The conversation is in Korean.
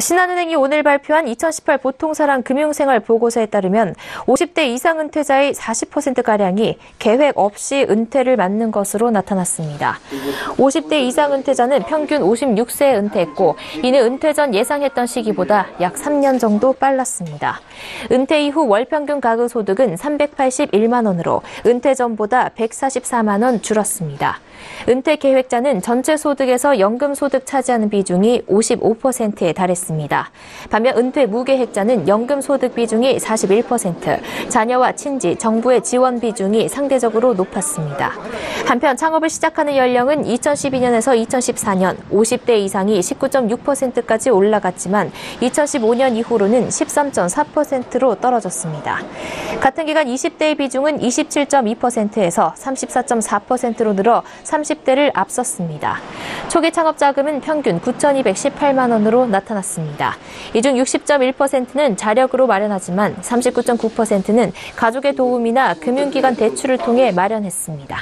신한은행이 오늘 발표한 2018 보통사랑 금융생활 보고서에 따르면 50대 이상 은퇴자의 40%가량이 계획 없이 은퇴를 맞는 것으로 나타났습니다. 50대 이상 은퇴자는 평균 56세에 은퇴했고 이는 은퇴 전 예상했던 시기보다 약 3년 정도 빨랐습니다. 은퇴 이후 월 평균 가구 소득은 381만 원으로 은퇴 전보다 144만 원 줄었습니다. 은퇴 계획자는 전체 소득에서 연금 소득 차지하는 비중이 55%에 달했습니다. 반면 은퇴 무계획자는 연금 소득 비중이 41%, 자녀와 친지, 정부의 지원 비중이 상대적으로 높았습니다. 한편 창업을 시작하는 연령은 2012년에서 2014년 50대 이상이 19.6%까지 올라갔지만 2015년 이후로는 13.4%로 떨어졌습니다. 같은 기간 20대의 비중은 27.2%에서 34.4%로 늘어 30대를 앞섰습니다. 초기 창업 자금은 평균 9,218만 원으로 나타났 습니다. 이 중 60.1%는 자력으로 마련하지만 39.9%는 가족의 도움이나 금융기관 대출을 통해 마련했습니다.